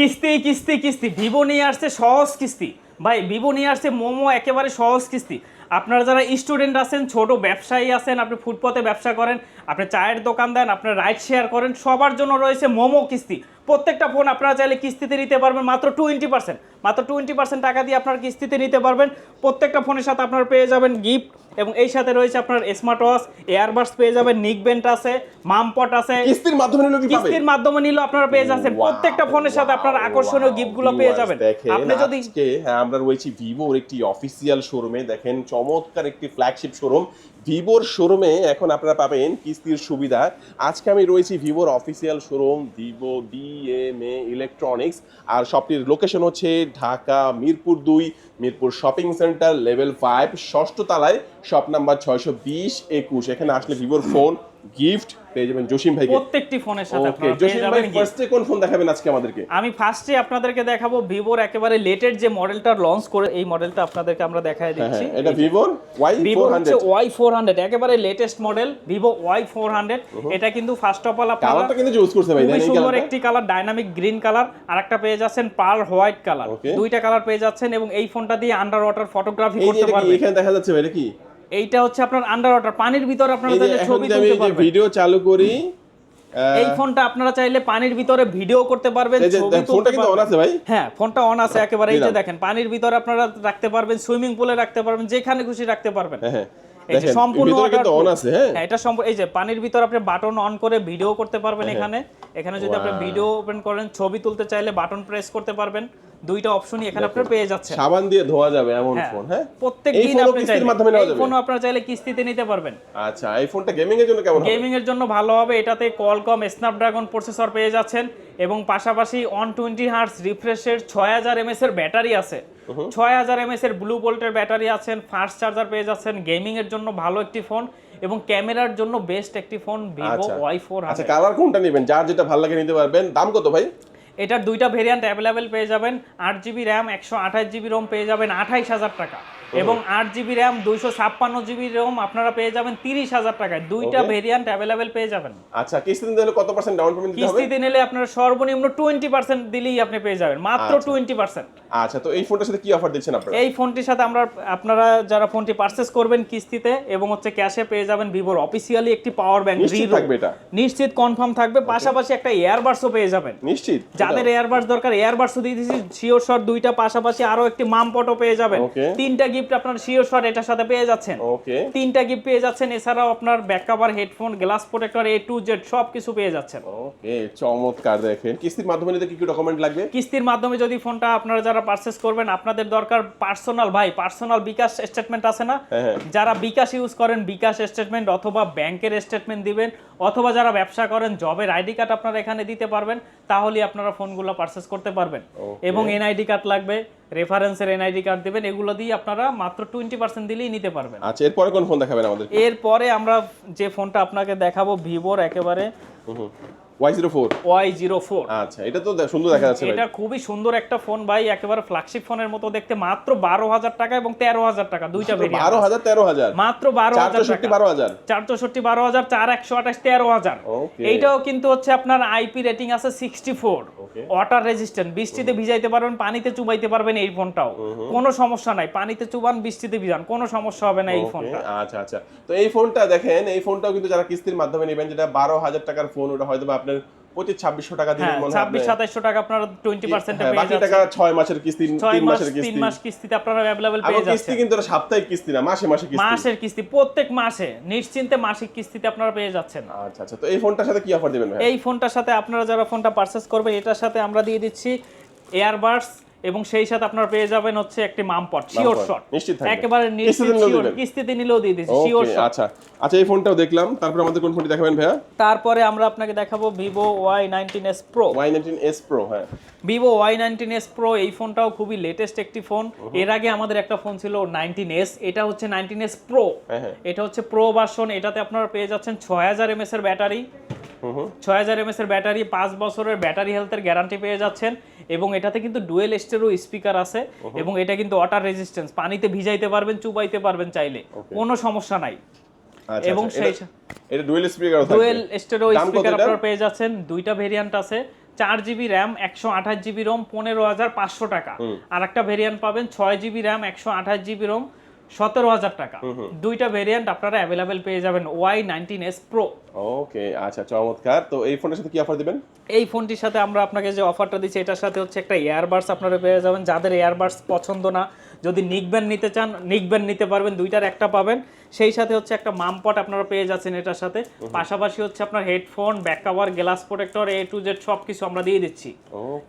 কিস্তি কিস্তি কিস্তি। ভিভো নিয়ে আসছে সহজ কিস্তি। ভাই ভিভো নিয়ে আসছে মোমো একেবারে সহজ কিস্তি। আপনারা যারা স্টুডেন্ট আছেন ছোট ব্যবসায়ী আছেন আপনি ফুটপথে ব্যবসা করেন আপনি চায়ের দোকান দেন আপনার রাইড শেয়ার করেন সবার জন্য রয়েছে মোমো কিস্তি। প্রত্যেকটা ফোন আপনারা চাইলে কিস্তিতে নিতে পারবেন মাত্র টোয়েন্টি পার্সেন্ট মাত্র টোয়েন্টি পার্সেন্ট টাকা দিয়ে আপনার কিস্তিতে নিতে পারবেন। প্রত্যেকটা ফোনের সাথে আপনার পেয়ে যাবেন গিফট এবং এই সাথে রয়েছে আপনার স্মার্ট ওয়াচ এয়ারবাডস পেয়ে যাবেন নিক বেন্ট আছে মামপট আছে। কিস্তির মাধ্যমে নিলো কিস্তির মাধ্যমে নিলে আপনারা পেয়ে যাচ্ছেন। প্রত্যেকটা ফোনের সাথে আপনার আকর্ষণীয় গিফটগুলো পেয়ে যাবেন। আপনি যদি হ্যাঁ আমরা রয়েছি ভিভোর একটি অফিসিয়াল শোরুমে দেখেন চমৎকার একটি ফ্ল্যাগশিপ শোরুম ভিভোর শোরুমে এখন আপনারা পাবেন কিস্তির সুবিধা। আজকে আমি রয়েছি ভিভোর official showroom Vivo DMA electronics আর শপটির লোকেশন হচ্ছে ঢাকা, মিরপুর দুই, Mirpur shopping centre level five ষষ্ঠ তালায় শপ নাম্বার ছয়শো বিশ, একুশ। এখানে আসলে ভিভোর ফোন গিফট পেয়ে যাবেন জসিম ভাইকে। প্রত্যেকটি ফোনের সাথে আপনারা জসিম ভাই। ফার্স্টে কোন ফোন দেখাবেন আজকে আমাদেরকে? আমি ফার্স্টে আপনাদেরকে দেখাবো ভিভোর একেবারে লেটেস্ট যে মডেলটা লঞ্চ করে এই মডেলটা আপনাদেরকে আমরা দেখায় হ্যাঁ দিচ্ছি। হ্যাঁ এটা ভিভোর ওয়াই ভিভো ফোর হচ্ছে ওয়াই ফোর হান্ড্রেড একেবারে latest model Vivo Y four hundred এটা কিন্তু ফার্স্ট অফ অল আপনারা কালারটা কিন্তু চুজ ভাই খুবই এই সুন্দর একটি কালার ডাইনামিক গ্রিন কালার আর একটা পেয়ে যাচ্ছেন পার্ল হোয়াইট কালার দুইটা কালার পেয়ে যাচ্ছেন এবং এই ফোনটা দিয়ে আন্ডার ওয়াটার ফটোগ্রাফি করতে পারবেন। এখানে দেখা যাচ্ছে ভাই এটা কি? এইটা হচ্ছে আপনার আন্ডার ওয়াটার পানির ভিতরে আপনারা চাইলে ছবি তুলতে পারবেন এই পারবেন। ভিডিও চালু করি এই ফোনটা আপনারা চাইলে পানির ভিতরে ভিডিও করতে পারবেন ছবি তুলতে ছবি ফোনটা কিন্তু অন আছে ভাই। হ্যাঁ ফোনটা অন আছে একেবারে এই যে দেখেন পানির ভিতরে আপনারা রাখতে পারবেন সুইমিং পুলে রাখতে পারবেন যেখানে খুশি রাখতে পারবেন। হ্যাঁ হ্যাঁ। এই যে সম্পূর্ণ কিন্তু অন আছে হ্যাঁ? হ্যাঁ এটা সম্পূর্ণ এই যে পানির ভিতর আপনি বাটন অন করে ভিডিও করতে পারবেন এখানে। এখানে যদি আপনি ভিডিও ওপেন করেন ছবি তুলতে চাইলে বাটন প্রেস করতে পারবেন। দুইটা অপশনই এখানে আপনি পেয়ে যাচ্ছেন। সাবান দিয়ে ধোয়া যাবে এমন হ্যাঁ। ফোন হ্যাঁ? প্রত্যেক দিন আপনি চাইলে মাধ্যমে নেওয়া যাবে? ফোনও আপনারা চাইলে কিস্তিতে নিতে পারবেন। আচ্ছা এই ফোনটা গেমিং এর জন্য কেমন হবে? গেমিং এর জন্য ভালো হবে এটাতে কোয়ালকম স্ন্যাপড্রাগন প্রসেসর পেয়ে যাচ্ছেন। এবং পাশাপাশি অন টোয়েন্টি হার্স রিফ্রেশের ছয় হাজার এমএস এর ব্যাটারি আছে। ছয় হাজার এমএস এর ব্লু ভোল্টের ব্যাটারি আছেন ফাস্ট চার্জার পেয়ে যাচ্ছেন গেমিং এর জন্য ভালো একটি ফোন এবং ক্যামেরার জন্য বেস্ট একটি ফোন ভিভো আচ্ছা। ওয়াই ফোর আচ্ছা কালার কোনটা নেবেন? যার যেটা ভালো লাগে নিতে পারবেন। দাম কত ভাই? এটার দুইটা ভেরিয়েন্ট অ্যাভেলেবেল পেয়ে যাবেন। আট জিবি র্যাম একশো আঠাশ জিবি রোম পেয়ে যাবেন আঠাইশ হাজার টাকা। এবং আট জিবি র্যাম দুইশো ছাপ্পান্ন জিবি রোম আপনারা পেয়ে যাবেন তিরিশ হাজার টাকায়। দুইটা. ভেরিয়েন্ট অ্যাভেলেবেল পেয়ে যাবেন। আচ্ছা কিস্তি দিতে হলে কত পার্সেন্ট ডাউন পেমেন্ট দিতে হবে? কিস্তিতে নিলে আপনার সর্বনিম্ন টোয়েন্টি পার্সেন্ট দিলেই আপনি পেয়ে যাবেন মাত্র আচ্ছা। টোয়েন্টি পার্সেন্ট আচ্ছা তো এই ফোনটার সাথে কি অফার দিচ্ছেন আপনারা? এই ফোনটির সাথে আমরা আপনারা যারা ফোনটি পারচেস করবেন কিস্তিতে এবং হচ্ছে ক্যাশে পেয়ে যাবেন ভিভোর অফিসিয়ালি একটি পাওয়ার ব্যাংক নিশ্চিত থাকবে এটা? নিশ্চিত কনফার্ম থাকবে। পাশাপাশি একটা এয়ারবাডসও পেয়ে যাবেন। নিশ্চিত যাদের এয়ারবাডস দরকার এয়ারবাডসও দিয়ে দিয়েছি শিওর শট দুইটা পাশাপাশি আরও একটি মামপটও পেয়ে যাবেন। তিনটা গিফট আপনার শিওর শট এটার সাথে পেয়ে যাচ্ছেন। ওকে তিনটা গিফট পেয়ে যাচ্ছেন এছাড়াও আপনার back cover headphone glass protector A to Z সব কিছু পেয়ে যাচ্ছেন। ওকে চমৎকার দেখেন। কিস্তির মাধ্যমে নিতে কি কি ডকুমেন্ট লাগবে? কিস্তির মাধ্যমে যদি ফোনটা আপনারা যারা পারচেস করবেন আপনাদের দরকার পার্সোনাল ভাই পার্সোনাল বিকাশ স্টেটমেন্ট আছে না? হ্যাঁ, হ্যাঁ। যারা বিকাশ ইউজ করেন বিকাশ স্টেটমেন্ট অথবা ব্যাংকের স্টেটমেন্ট দিবেন অথবা যারা ব্যবসা করেন জবের আইডি কার্ড আপনারা এখানে দিতে পারবেন তাহলে আপনারা ফোনগুলো পারচেস করতে পারবেন. এবং এনআইডি কার্ড লাগবে রেফারেন্সের এনআইডি কার্ড দেবেন এগুলো দিয়ে আপনারা মাত্র টোয়েন্টি পার্সেন্ট দিলেই নিতে পারবেন। আচ্ছা এরপরে কোন ফোন দেখাবেন আমাদের এরপরে আমরা যে ফোনটা আপনাকে দেখাবো ভিভোর একেবারে Y zero four Y zero four আচ্ছা এটা তো সুন্দর দেখা যাচ্ছে এটা খুবই সুন্দর একটা ফোন ভাই একেবারে ফ্ল্যাগশিপ ফোনের মতো দেখতে মাত্র বারো হাজার টাকা এবং তেরো হাজার টাকা দুইটা ভেরিয়েন্ট হাজার তেরো হাজার। মাত্র বারো চার হাজার চৌষট্টি টাকা বারো হাজার। চার চৌষট্টি বারো হাজার চার একশো আঠাশ তেরো হাজার। Okay. এইটাও কিন্তু হচ্ছে আপনার আইপি রেটিং আছে sixty four Okay. Water resistant বৃষ্টিতে ভিজাইতে পারবেন পানিতে চুবাইতে পারবেন এই ফোনটাও। কোনো সমস্যা নাই পানিতে চুবান বৃষ্টিতে ভিজান কোনো সমস্যা হবে না এই ফোনটা। আচ্ছা আচ্ছা। তো এই ফোনটা দেখেন এই ফোনটাও কিন্তু যারা কিস্তির মাধ্যমে নেবেন যেটা বারো হাজার টাকার ফোন ওটা হয়তো বা আপনার পঁচিশ ছাব্বিশশো টাকা দিলে হ্যাঁ মনে হয় ছাব্বিশ সাতাইশশো টাকা আপনারা টোয়েন্টি পার্সেন্টে বাকি টাকা ছয় মাসের কিস্তি তিন মাস কিস্তি তিন মাস কিস্তিতে আপনারা অ্যাভেলেবেল পেয়ে যাচ্ছেন। কিস্তি কিন্তু সাপ্তাহিক কিস্তি না মাসে মাসে কিস্তি। মাসের কিস্তি প্রত্যেক মাসে নিশ্চিন্তে মাসিক কিস্তিতে আপনারা পেয়ে যাচ্ছেন। আচ্ছা আচ্ছা তো এই ফোনটার সাথে কি অফার দিবেন এই ফোনটার সাথে আপনারা যারা ফোনটা পারচেজ করবেন এটার সাথে আমরা দিয়ে দিচ্ছি এয়ারবাডস এবং সেই সাথে আপনারা পেয়ে যাবেন হচ্ছে একটি মামপট শিওর শট। নিশ্চিত থাকবে। একেবারে নিশ্চিত কিস্তিতে নিলেও শিওর কিস্তিতে নিলেও দিয়ে দিচ্ছি শিওর শট। আচ্ছা। আচ্ছা এই ফোনটাও দেখলাম। তারপর আমাদের কোন ফোনটি দেখাবেন ভাইয়া? তারপরে আমরা আপনাকে দেখাবো pro Y nineteen S pro হ্যাঁ। নাইনটিন এস প্রো এই ফোনটাও খুবই লেটেস্ট একটি ফোন। এর আগে আমাদের একটা ফোন ছিল নাইনটিন এস এটা হচ্ছে নাইনটিন এস প্রো হ্যাঁ, হ্যাঁ। এটা হচ্ছে প্রো ভার্সন এটাতে আপনারা পেয়ে যাচ্ছেন ছয় হাজার এমএস এর ব্যাটারি। ছয় হাজার এমএস এর ব্যাটারি পাঁচ বছরের ব্যাটারি হেলথের গ্যারান্টি পেয়ে যাচ্ছেন এবং এটাতে কিন্তু ডুয়েল স্টেরো স্পিকার আছে এবং এটা কিন্তু ওয়াটার রেজিস্ট্যান্স পানিতে ভিজাইতে পারবেন চুবাইতে পারবেন চাইলে। কোনো সমস্যা নাই। আচ্ছা এবং আচ্ছা, সেই এটা- dual speaker dual stereo speaker আপনারা পেয়ে যাচ্ছেন। দুইটা ভেরিয়েন্ট আছে। চার জিবি র্যাম একশো আঠাশ জিবি রোম পনেরো হাজার পাঁচশো টাকা। আর একটা ভেরিয়েন্ট পাবেন ছয় জিবি র্যাম একশো আঠাশ জিবি রোম সতেরো হাজার টাকা। দুইটা ভেরিয়েন্ট আপনারা অ্যাভেলেবেল পেয়ে যাবেন Y nineteen S pro okay আচ্ছা চমৎকার। তো এই ফোনের সাথে কি অফার দিবেন? এই ফোনটির সাথে আমরা আপনাকে যে অফারটা দিচ্ছি এটার সাথে হচ্ছে একটা এয়ারবাডস আপনারা পেয়ে যাবেন। যাদের এয়ারবাডস পছন্দ না যদি নিকব্যান্ড নিতে চান নিকব্যান্ড নিতে পারবেন দুইটার একটা পাবেন। সেই সাথে হচ্ছে একটা মামপট আপনারা পেয়ে যাচ্ছেন এটার সাথে। পাশাপাশি হচ্ছে আপনার headphone back cover glass protector A to Z সব কিছু আমরা দিয়ে দিচ্ছি।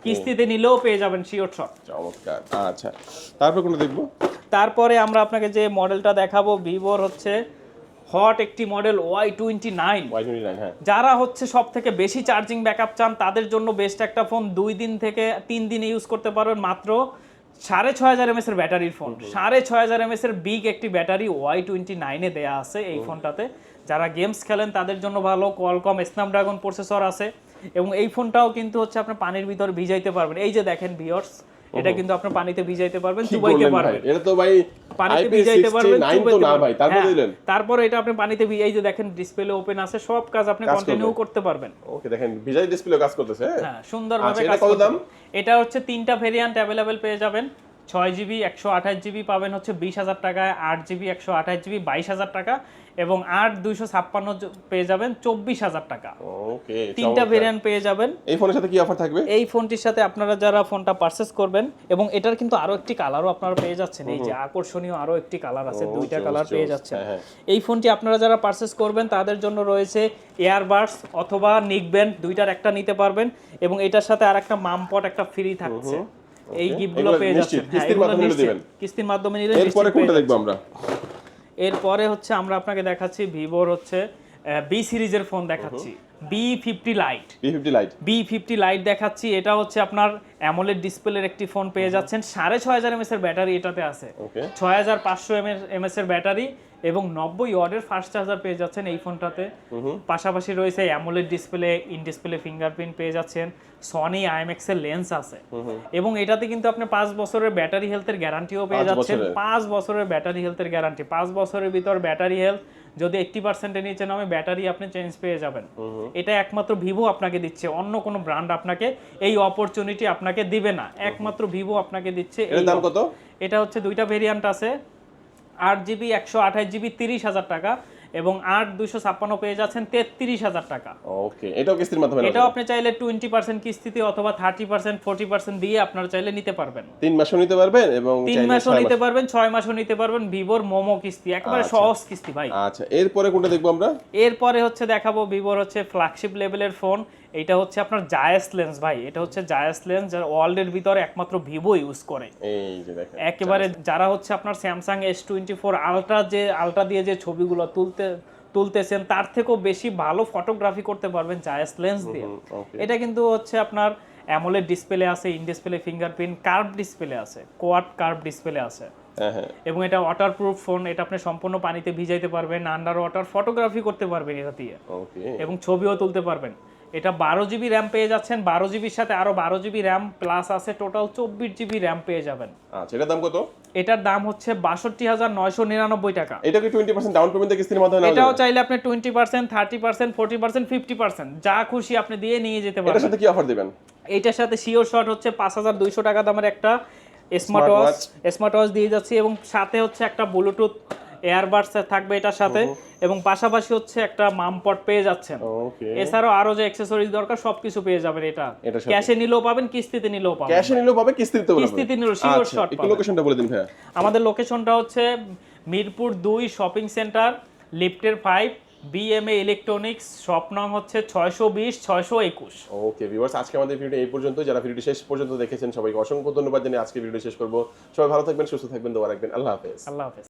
কিস্তিতে নিলেও পেয়ে যাবেন শিওর শট চমৎকার। আচ্ছা তারপর কোনটা দেখব? তারপরে আমরা আপনাকে যে মডেলটা দেখাবো ভিভোর হচ্ছে হট একটি মডেল ওয়াই টোয়েন্টি নাইন যারা হচ্ছে সব থেকে বেশি চার্জিং ব্যাকআপ চান তাদের জন্য বেস্ট একটা ফোন দুই দিন থেকে তিন দিন ইউজ করতে পারবেন মাত্র সাড়ে ছয় হাজার এমএস এর ব্যাটারির ফোন সাড়ে ছয় হাজার এমএস এর বিগ একটি ব্যাটারি ওয়াই টোয়েন্টি নাইনে দেওয়া আছে এই ফোনটাতে যারা গেমস খেলেন তাদের জন্য ভালো। কোয়ালকম স্ন্যাপড্রাগন প্রসেসর আছে। এবং এই ফোনটাও কিন্তু হচ্ছে আপনার পানির ভিতর ভিজাইতে পারবেন। এই যে দেখেন ভিওর্স এটা কিন্তু আপনি পানিতে ভিজাইতে পারবেন চুবাইতে পারবেন। এটা তো ভাই পানিতে ভিজাইতে পারবেন তো না ভাই তারপরে হ্যাঁ, দিলেন। তারপর এটা আপনি পানিতে ভিজাই যে দেখেন ডিসপ্লে ওপেন আছে সব কাজ আপনি কন্টিনিউ করতে পারবেন। ওকে দেখেন ভিজাই ডিসপ্লে কাজ করতেছে হ্যাঁ? হ্যাঁ সুন্দরভাবে আচ্ছা, কাজ? পারবে। এটা হচ্ছে তিনটা ভেরিয়েন্ট अवेलेबल পেয়ে যাবেন। ছয় জিবি একশো আঠাশ জিবি পাবেন হচ্ছে বিশ হাজার টাকায় আট জিবি একশো আঠাশ জিবি বাইশ হাজার টাকা এবং আট দুইশো ছাপ্পান্ন পেয়ে যাবেন চব্বিশ হাজার টাকা। ওকে তিনটা ভেরিয়েন্ট পেয়ে যাবেন। এই ফোনের সাথে কি অফার থাকবে? এই ফোনটির সাথে আপনারা যারা ফোনটা পারচেস করবেন এবং এটার কিন্তু আরও একটি কালারও আপনারা পেয়ে যাচ্ছেন। এই যে আকর্ষণীয় আরও একটি কালার আছে দুইটা কালার পেয়ে জোস। যাচ্ছেন। হ্যাঁ, হ্যাঁ। এই ফোনটি আপনারা যারা পারচেস করবেন তাদের জন্য রয়েছে এয়ারবাডস অথবা নিকব্যান্ড দুইটার একটা নিতে পারবেন এবং এটার সাথে আর একটা মামপট একটা ফ্রি থাকছে। এই. গিফটগুলো পেয়ে যাচ্ছেন। হ্যাঁ, কিস্তির মাধ্যমে নিলে দিবেন। কিস্তির মাধ্যমে নিলে এরপরে কোনটা দেখব আমরা? এরপরে হচ্ছে আমরা আপনাকে দেখাচ্ছি ভিভোর হচ্ছে বি সিরিজের ফোন দেখাচ্ছি। B fifty lite B fifty lite B fifty lite দেখাচ্ছি। এটা হচ্ছে আপনার অ্যামোলেড ডিসপ্লের একটি ফোন পেয়ে যাচ্ছেন। সাড়ে ছয় হাজার এমএস এর ব্যাটারি এটাতে আছে। ছয় হাজার পাঁচশো এমএস এর ব্যাটারি এবং নব্বই ওয়ার্ডের ফাস্ট চার্জার পেয়ে যাচ্ছেন এই ফোনটাতে। পাশাপাশি রয়েছে AMOLED display in display fingerprint পেয়ে যাচ্ছেন। সনি আইএমএক্স এর লেন্স আছে। এবং এটাতে কিন্তু আপনি পাঁচ বছরের ব্যাটারি হেলথের গ্যারান্টিও পেয়ে যাচ্ছেন। পাঁচ বছরের ব্যাটারি হেলথের গ্যারান্টি। পাঁচ বছরের ভিতর ব্যাটারি হেলথ যদি এইটটি পার্সেন্টের নিচে নামে ব্যাটারি আপনি চেঞ্জ পেয়ে যাবেন। এটা একমাত্র ভিভো আপনাকে দিচ্ছে। অন্য কোনো ব্র্যান্ড আপনাকে এই অপরচুনিটি আপনাকে দিবে না। একমাত্র ভিভো আপনাকে দিচ্ছে এটার দাম কত? এটা হচ্ছে দুইটা ভেরিয়েন্ট আছে। আট জিবি একশো আঠাশ জিবি তিরিশ হাজার টাকা। এবং আট দুইশো ছাপ্পান্ন পেয়ে যাচ্ছেন তেত্রিশ হাজার টাকা। ওকে এটাও কিস্তির মাধ্যমে এটাও আপনি চাইলে টোয়েন্টি পার্সেন্ট কিস্তিতে অথবা থার্টি পার্সেন্ট ফোর্টি পার্সেন্ট দিয়ে আপনারা চাইলে নিতে পারবেন। তিন মাসও নিতে পারবেন এবং তিন মাসও ছয় নিতে পারবেন ছয় মাসও নিতে পারবেন ভিভোর মোমো কিস্তি একেবারে আচ্ছা। সহজ কিস্তি ভাই। আচ্ছা এরপরে কোনটা দেখব আমরা? এরপরে হচ্ছে দেখাবো ভিভোর হচ্ছে ফ্ল্যাগশিপ লেভেলের ফোন এটা হচ্ছে আপনার জায়াস লেন্স ভাই এটা হচ্ছে জায়াস লেন্স যার ওয়ার্ল্ডের ভিতরে একমাত্র ভিভো ইউজ করে। এই যে দেখেন একেবারে যারা হচ্ছে আপনার Samsung S twenty four ultra যে আলট্রা দিয়ে যে ছবিগুলো তুলতে তুলতেছেন তার থেকেও বেশি ভালো ফটোগ্রাফি করতে পারবেন জায়াস লেন্স দিয়ে। এটা কিন্তু হচ্ছে আপনার অ্যামোলেড ডিসপ্লে আছে in display fingerprint curve display আছে কোয়াড কার্ভ ডিসপ্লে আছে। হ্যাঁ হ্যাঁ। এবং এটা ওয়াটারপ্রুফ ফোন এটা আপনি সম্পূর্ণ পানিতে ভিজাইতে পারবেন আন্ডার ওয়াটার ফটোগ্রাফি করতে পারবেন এটা দিয়ে। এবং ছবিও তুলতে পারবেন। এটা বারো জিবি র্যাম পেয়ে যাচ্ছেন। বারো জিবির সাথে আরও বারো জিবি র্যাম প্লাস আছে। টোটাল চব্বিশ জিবি র্যাম পেয়ে যাবেন। আচ্ছা এটার দাম কত? এটার দাম হচ্ছে বাষট্টি হাজার নয়শো নিরানব্বই টাকা। এটা কি টোয়েন্টি পার্সেন্ট ডাউন পেমেন্ট কিস্তির মাধ্যমে এটাও চাইলে আপনি twenty percent thirty percent forty percent fifty percent যা খুশি আপনি দিয়ে নিয়ে যেতে পারেন এটার সাথে কি অফার দিবেন? এইটার সাথে শিওর শট হচ্ছে পাঁচ হাজার দুইশো টাকা দামের একটা স্মার্ট ওয়াচ স্মার্ট ওয়াচ দিয়ে যাচ্ছি এবং সাথে হচ্ছে একটা ব্লুটুথ এয়ারবাডস থাকবে এটার সাথে এবং পাশাপাশি হচ্ছে একটা মামপট পেয়ে যাচ্ছেন। ওকে। এছাড়াও আরও যে অ্যাক্সেসরিজ দরকার সবকিছু পেয়ে যাবেন এটা। ক্যাশে নিলেও পাবেন কিস্তিতে নিলেও পাবেন। ক্যাশে নিলেও পাবে কিস্তিতে কিস্তিতে নিলেও sure আচ্ছা একটু লোকেশনটা বলে দিন ভাইয়া। আমাদের লোকেশনটা হচ্ছে মিরপুর দুই শপিং সেন্টার লিফটের ফাইভ বিএমএ ইলেকট্রনিক্স শপ নং হচ্ছে ছয়শো বিশ ছয়শো একুশ। ওকে ভিউয়ার্স আজকে আমাদের ভিডিও এই পর্যন্ত যারা ভিডিওটি শেষ পর্যন্ত দেখেছেন সবাইকে অসংখ্য ধন্যবাদ। জানিয়ে আজকে ভিডিও শেষ করব। সবাই ভালো থাকবেন সুস্থ থাকবেন দোয়া রাখবেন। আল্লাহ হাফেজ। আল্লাহ হাফেজ।